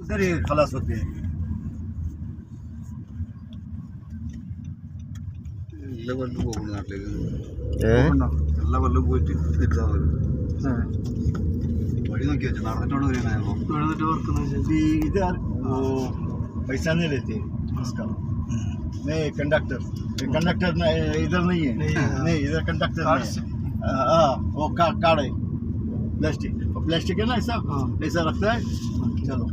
उधर ही खलास होते हैं എല്ലാ കൊല്ലം പോകും നാട്ടിലേക്ക് ഏ എല്ലാ കൊല്ലം പോയിട്ട് തിരിച്ചാൽ മതി വഴി നോക്കി വെച്ചു നടന്നിട്ടോണ്ട് വരികയാണോ अभी इधर वो पैसा नहीं लेते इसका नहीं कंडक्टर कंडक्टर नहीं इधर नहीं है नहीं इधर कंडक्टर नहीं है हाँ वो का, कार्ड है प्लास्टिक वो प्लास्टिक है ना ऐसा ऐसा रखता है चलो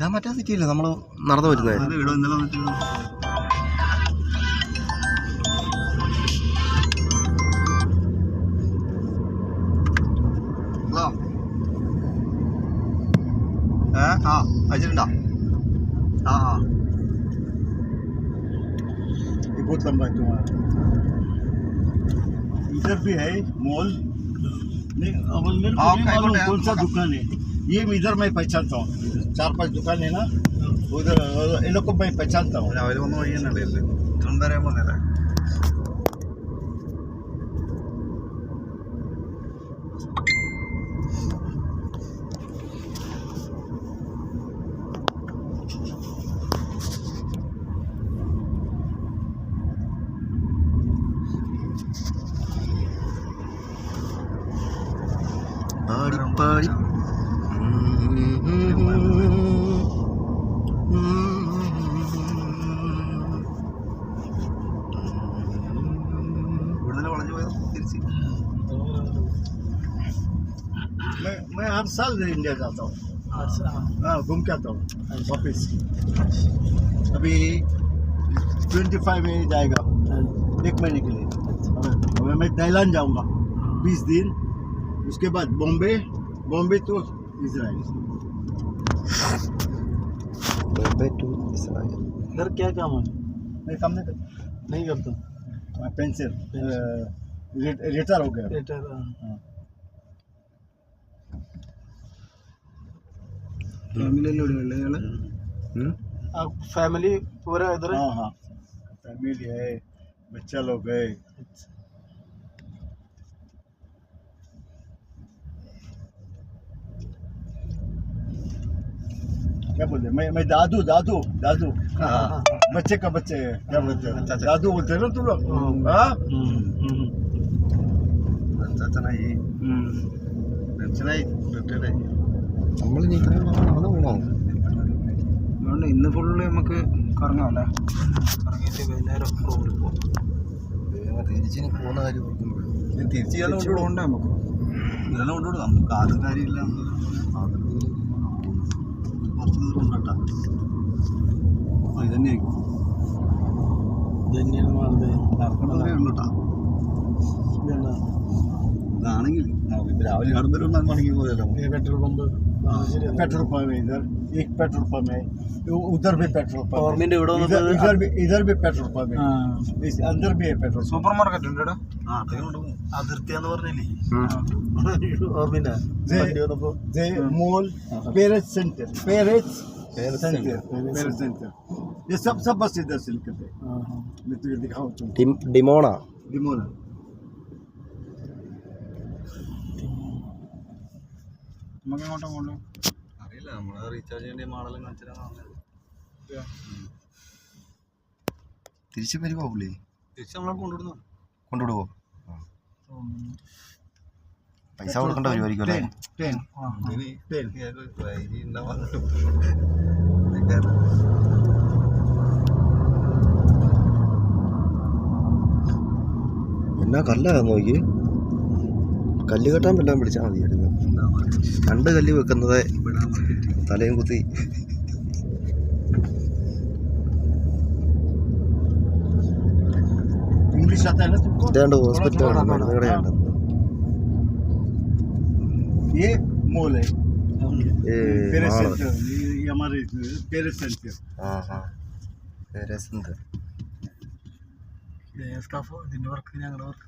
ഇതാ മറ്റേ സിറ്റിയില്ലേ നമ്മൾ നടന്നു വരുന്നത് അത് ഇവിടെ ഇന്നലെ വന്നിട്ട് ഹലോ ഏ ആ അയച്ചിട്ടുണ്ടോ ആ ആ ये बहुत लंबा है तुम्हारा इधर भी है मॉल नहीं अब मेरे को हाँ, नहीं कहीं मालूम पर है, कौन सा पक्का। दुकान है ये इधर मैं पहचानता हूँ Ahora para el ducal ni nada, hoy el elocompa es pechal tanto. No, ahí el mono ahí no le sale. साल इंडिया जाता हूँ। अच्छा। हाँ घूम के आता हूँ वापिस। अभी ट्वेंटी फाइव में जाएगा। हाँ। एक महीने के लिए। अच्छा। हाँ, अभी मैं थाईलैंड जाऊँगा। हाँ। बीस दिन। उसके बाद बॉम्बे। बॉम्बे तो Israel. Bombay to Israel. Sir क्या काम है? मैं काम नहीं करता। नहीं करता। पेंसिल रिटायर हो गया। रिटायर ഫാമിലിയല്ലേ ഇവിടെ ഉള്ളത് ഇയാള് ഉം? आप फैमिली पूरा इधर है हाँ हाँ फैमिली है बच्चा लोग है क्या बोलते हैं? मैं मैं दादू दादू दादू हाँ। बच्चे का बच्चे है क्या बोलते हैं अच्छा, अच्छा। दादू बोलते हैं ना तुम लोग हम्म। हाँ അച്ചാച്ചനായി പെൻഷനായി റിട്ടയർഡായി നമ്മൾ നമുക്ക് കറങ്ങാം അല്ലേ കറങ്ങിയിട്ട് വൈകുന്നേരം റോഡിൽ പോകും തിരിച്ചിന് പോകുന്ന കാര്യം തിരിച്ച് തിരിച്ച് കൊണ്ടേ നമുക്ക്? ഇതെല്ലാം കൊണ്ടുവിടും. നമുക്ക് ആദ്യം കാര്യമില്ല. കുറച്ച് ദൂരം കേട്ടാ ഇതന്നെ തന്നെയാണ് മാറുന്നത് നടക്കേണ്ട ദൂരമേ ഉള്ളൂ കേട്ടോ ഇതാണെങ്കിൽ നമുക്കിപ്പോൾ രാവിലെ നടന്നൊരു ഒന്നാം മണിക്ക് പോയല്ലോ പെട്രോൾ പമ്പ് पेट्रोल पंप है इधर एक पेट्रोल पंप है उ- उधर भी पेट्रोल पंप है ഗവൺമെന്റ് ഇവിടെ इधर വന്നപ്പോൾ इधर भी इधर भी पेट्रोल पंप ആ, है इस अंदर भी है पेट्रोल पंप സൂപ്പർ മാർക്കറ്റ് ഉണ്ട് ഇവിടെ ആ അതൊക്കെ കൊണ്ടുപോകും അതിർത്തിയാന്ന് പറഞ്ഞില്ലേ ഓർമ്മയില്ല जे വണ്ടി വന്നപ്പോ जे mall Peres centre Peres Peres centre Peres centre ये सब सब बस इधर से निकलते हैं ആഹാ. मैं तुझे दिखाऊं तुम ഡിം ഡിമോണ डिमोना നമുക്ക് എങ്ങോട്ടാ അറിയില്ല നമ്മൾ റീചാർജ് ചെയ്യേണ്ട മോഡലും കാണിച്ചിട്ടാണ് തിരിച്ചു പേര് പോകില്ലേ തിരിച്ച് നമ്മളെ കൊണ്ടുവിടുന്നു. കൊണ്ടുവിടുവോ? പൈസ കൊടുക്കേണ്ട പരിപാടിക്കും എന്നാ കല്ലാ നോക്കി. കല്ല് കെട്ടാൻ പറ്റാൻ പിടിച്ചാൽ മതി രണ്ട് കല്ല് വെക്കുന്നത് തലയും കുത്തി. ഇതാണ്ട് ഹോസ്പിറ്റലാണ് മരുന്ന് ഇതിന്റെ വർക്ക് ഞങ്ങളുടെ വർക്ക്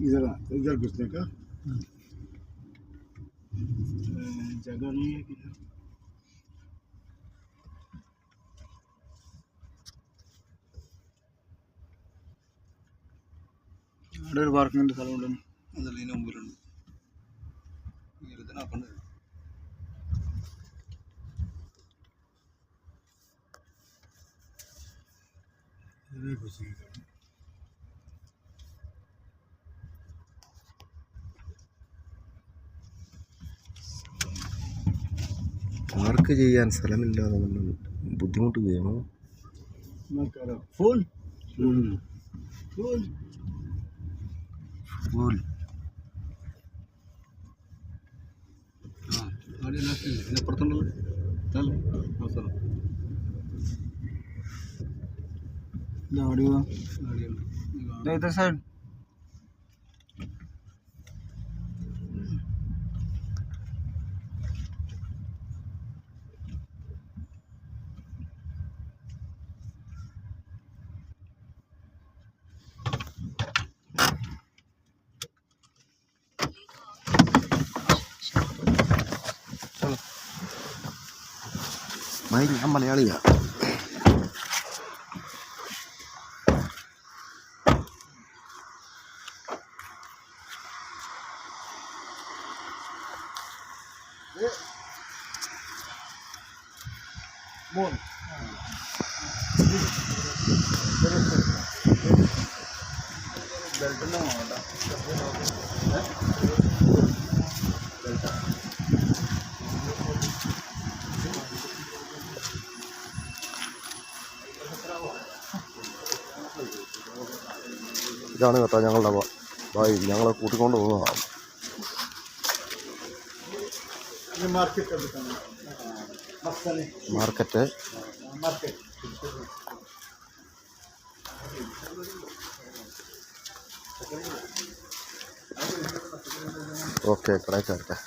इधर इधर घुसने का जगह नहीं है किधर അവിടെ ഒരു പാർക്കിങ്ങിൻ്റെ സ്ഥലമുണ്ട് അതല്ല ഇതിന് മുമ്പിലുണ്ട് ഇതിലേക്ക് പാർക്ക് ചെയ്യാൻ സ്ഥലമില്ല നമ്മൾ ബുദ്ധിമുട്ട് ചെയ്യുമോ ഫുൾ ഫുൾ ഫുൾ അവിടെ ലാസ്റ്റില്ല ഇതിനപ്പുറത്തുള്ളത്. സ്ഥലം അവസരം giờ đưa đây tôi xem Baik, aman ya, lihat. ഇതാണ് കേട്ടോ ഞങ്ങളുടെ ബായി ഞങ്ങളെ കൂട്ടിക്കൊണ്ട് പോകുന്നതാണ്. Market market. ഓക്കെ കടയിൽ ചേർക്കാം